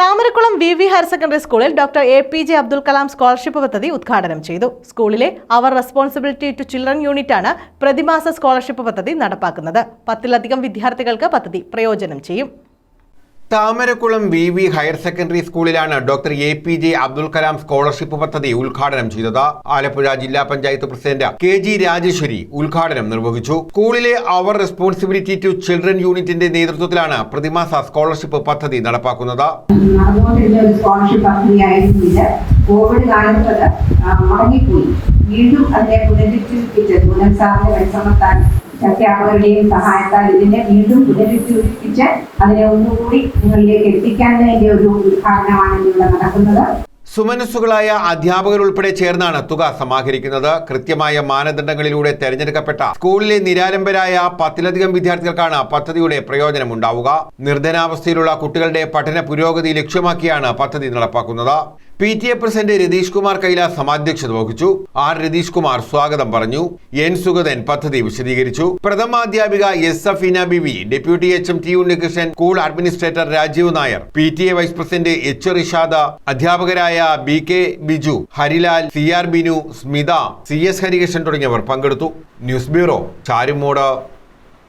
Thamarakkulam V V higher secondary സ്കൂളിൽ doctor A P J Abdul Kalam scholarship പദ്ധതി ഉദ്ഘാടനം ചെയ്തു. സ്കൂളിലെ അവർ റെസ്പോൺസിബിലിറ്റി ടു ചിൽഡ്രൻ യൂണിറ്റാണ് പ്രതിമാസ സ്കോളർഷിപ്പ് പദ്ധതി നടപ്പാക്കുന്നത്. പത്തിലധികം വിദ്യാർത്ഥികൾക്ക് പദ്ധതി പ്രയോജനം ചെയ്യും. Thamarakkulam V V higher secondary സ്കൂളിലാണ് doctor A P J Abdul Kalam scholarship പദ്ധതി ഉദ്ഘാടനം ചെയ്തത്. ആലപ്പുഴ ജില്ലാ panchayat president K G Rajeswari ഉദ്ഘാടനം നിർവഹിച്ചു. സ്കൂളിലെ അവർ റെസ്പോൺസിബിലിറ്റി ടു ചിൽഡ്രൻ യൂണിറ്റിന്റെ നേതൃത്വത്തിലാണ് പ്രതിമാസ സ്കോളർഷിപ്പ് പദ്ധതി നടപ്പാക്കുന്നത്. കോവിഡ് കാലത്ത് മുടങ്ങിപ്പോയി. വീണ്ടും അതിനെ പുനരുജ്ജീവിപ്പിച്ച് പൂനൻ സാറിന്റെ പരിശ്രമത്താൽ അധ്യാപകരുടെയും സഹായത്താൽ ഇതിനെ വീണ്ടും പുനരുജ്ജീവിപ്പിച്ച് അതിനെ ഒന്നുകൂടി നിങ്ങളിലേക്ക് എത്തിക്കാൻ വേണ്ടി ഒരു ഉദ്ഘാടനമാണ് ഇവിടെ നടക്കുന്നത്. സുമനസ്സുകളായ അധ്യാപകർ ഉൾപ്പെടെ ചേർന്നാണ് തുക സമാഹരിക്കുന്നത്. കൃത്യമായ മാനദണ്ഡങ്ങളിലൂടെ തെരഞ്ഞെടുക്കപ്പെട്ട സ്കൂളിലെ നിരാലംബരായ പത്തിലധികം വിദ്യാർത്ഥികൾക്കാണ് പദ്ധതിയുടെ പ്രയോജനം ഉണ്ടാവുക. നിർധനാവസ്ഥയിലുള്ള കുട്ടികളുടെ പഠന പുരോഗതി ലക്ഷ്യമാക്കിയാണ് പദ്ധതി നടപ്പാക്കുന്നത്. P T A president Ratheesh Kumar Kailas സമാധ്യക്ഷത വഹിച്ചു. ആർ രതീഷ് കുമാർ സ്വാഗതം പറഞ്ഞു. എൻ സുഗതൻ പദ്ധതി വിശദീകരിച്ചു. പ്രഥമാധ്യാപിക S Safeena Beevi deputy H M T Unnikrishnan school administrator Rajeev Nair P T A vice president H Rishada അധ്യാപകരായ B K Biju Harilal C R Binu Smitha C S Harikrishnan തുടങ്ങിയവർ പങ്കെടുത്തു. News bureau Charummood.